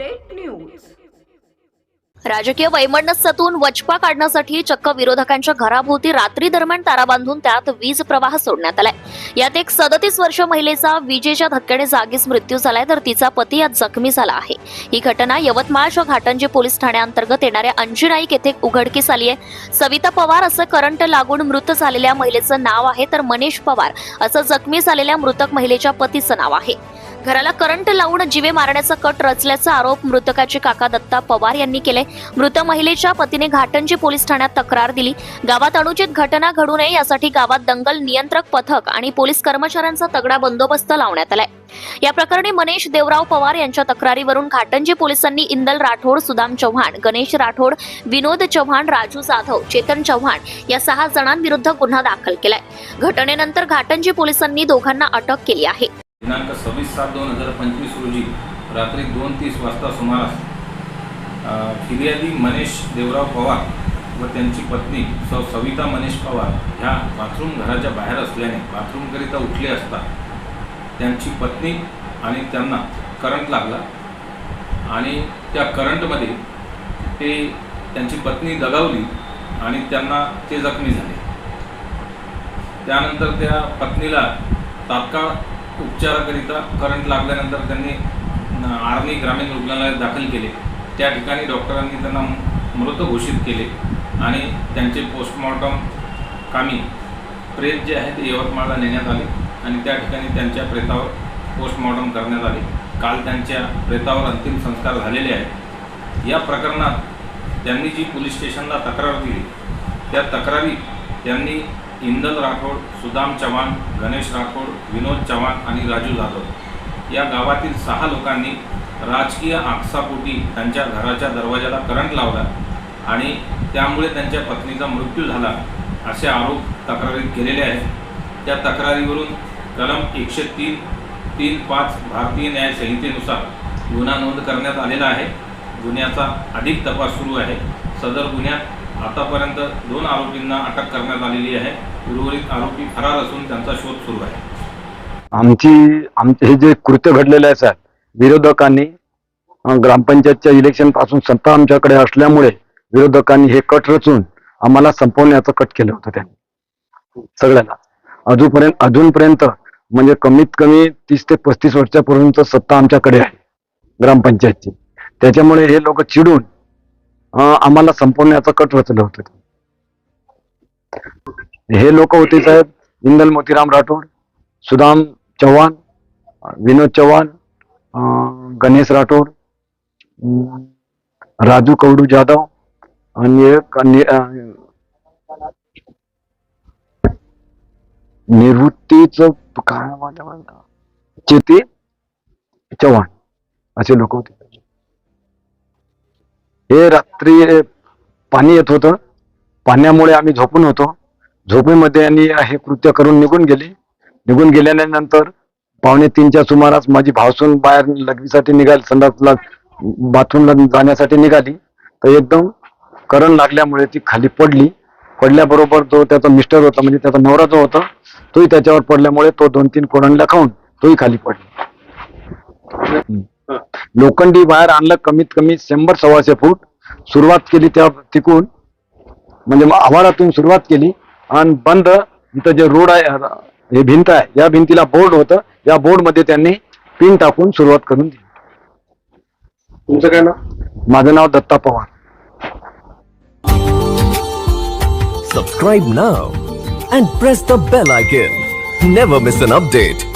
Update news. राजकीय वैमनस्यातून वचपा काढण्यासाठी चक्क विरोधकांच्या घराभोवती रात्री दरम्यान तारा बांधून त्यात वीज प्रवाह सोडण्यात आलाय. यात एक सदतीस वर्ष महिलेचा विजेच्या धक्क्याने जागीच मृत्यू झालाय तर तिचा पती यात जखमी झाला आहे. ही घटना यवतमाळच्या घाटंजी पोलीस ठाण्याअंतर्गत येणाऱ्या अंजी नाईक येथे उघडकीस आली आहे. सविता पवार असं करंट लागून मृत झालेल्या महिलेचं नाव आहे तर मनीष पवार असं जखमी झालेल्या मृतक महिलेच्या पतीचं नाव आहे. घराला करंट लावून जीवे मारण्याचा कट रचल्याचा आरोप मृतकाचे काका दत्ता पवार यांनी केले. मृत महिलेच्या पतीने घाटंजी पोलीस ठाण्यात तक्रार दिली. गावात अनुचित घटना घडू नये यासाठी गावात दंगल नियंत्रक पथक आणि पोलीस कर्मचाऱ्यांचा तगडा बंदोबस्त लावण्यात आलाय. या प्रकरणी मनेश देवराव पवार यांच्या तक्रारीवरून घाटंजी पोलिसांनी इंदल राठोड सुदाम चव्हाण गणेश राठोड विनोद चव्हाण राजू जाधव चेतन चव्हाण या सहा जणांविरुद्ध गुन्हा दाखल केलाय. घटनेनंतर घाटंजी पोलिसांनी दोघांना अटक केली आहे. दिनांक सव्वीस सात दोन हजार पंचवीस रोजी रात्री दोन तीस वाजता सुमारास फिर्यादी मनेश देवराव पवार व त्यांची पत्नी सौ सविता मनेश पवार ह्या बाथरूम घराच्या बाहेर असल्याने बाथरूमकरिता उठले असता त्यांची पत्नी आणि त्यांना करंट लागला आणि त्या करंटमध्ये ते त्यांची पत्नी दगावली आणि त्यांना ते जखमी झाले. त्यानंतर त्या पत्नीला तात्काळ उपचाराकरिता करंट लागल्यानंतर त्यांनी न- आर्मी ग्रामीण रुग्णालयात दाखल केले. त्या ठिकाणी डॉक्टरांनी त्यांना मृत घोषित केले आणि त्यांचे पोस्टमॉर्टम कामी प्रेत जे आहे ते यवतमाळला नेण्यात आले आणि त्या ठिकाणी त्यांच्या प्रेतावर पोस्टमॉर्टम करण्यात आले. काल त्यांच्या प्रेतावर अंतिम संस्कार झालेले आहेत. या प्रकरणात त्यांनी जी पोलीस स्टेशनला तक्रार दिली त्या तक्रारी त्यांनी इंदल राठोड सुदाम चव्हाण गणेश राठोड विनोद चव्हाण आणि राजू जाधव. या गावातील सहा लोकांनी राजकीय आकसापोटी त्यांच्या घराच्या दरवाजाला करंट लावला आणि त्यामुळे त्यांच्या पत्नीचा मृत्यू झाला असे आरोप तक्रारीत केलेले आहेत. त्या तक्रारीवरून कलम एकशे तीन तीन पाच भारतीय न्याय संहितेनुसार गुन्हा नोंद करण्यात आलेला आहे. गुन्ह्याचा अधिक तपास सुरू आहे. सदर गुन्ह्यात आतापर्यंत दोन आरोपींना अटक करण्यात आलेली आहे. उर्वरित आरोपी फरार असून त्यांचा शोध सुरू आहे. आमची आमचे हे जे कृत्य घडलेले आहे साहेब विरोधकांनी ग्रामपंचायतच्या इलेक्शनपासून सत्ता आमच्याकडे असल्यामुळे विरोधकांनी हे कट रचून आम्हाला संपवण्याचं कट केलं होतं त्यांनी. सगळ्याला. अजूनपर्यंत अजूनपर्यंत म्हणजे कमीत कमी तीस ते पस्तीस वर्षापर्यंत सत्ता आमच्याकडे आहे ग्रामपंचायतची. त्याच्यामुळे हे लोक चिडून आम्हाला संपवण्याचं कट रचलं होतं. हे लोक होते साहेब इंदल मोतीराम राठोड सुदाम चव्हाण विनोद चव्हाण गणेश राठोड राजू कवडू जाधव आणि एक निवृत्तीच काय माझ्या चेती चव्हाण असे लोक होते. हे रात्री पाणी येत होतं. पाण्यामुळे आम्ही झोपून होतो. झोपेमध्ये यांनी हे कृत्य करून निघून गेले. निघून गेल्यानंतर पावणे तीनच्या सुमारास माझी भावसून बाहेर लग्नीसाठी निघाली संडासला बाथरूमला जाण्यासाठी निघाली. तर एकदम करण लागल्यामुळे ती खाली पडली. पडल्याबरोबर तो त्याचा मिस्टर होता म्हणजे त्याचा नवरा जो होता तोही त्याच्यावर पडल्यामुळे तो दोन तीन कोरंडल्या खाऊन तोही खाली पडला. लोखंडी बाहेर आणलं कमीत कमी शंभर सव्वाशे फूट. सुरुवात केली त्या तिकून. म्हणजे मग आव्हानातून सुरुवात केली. आणि बंद इथं जे रोड आहे हे भिंत आहे या भिंतीला बोर्ड होतं. या बोर्डमध्ये त्यांनी पिन टाकून सुरुवात करून दिली. तुमचं काय नाव? माझं नाव Datta Pawar. Subscribe now and press the bell icon. Never miss an update.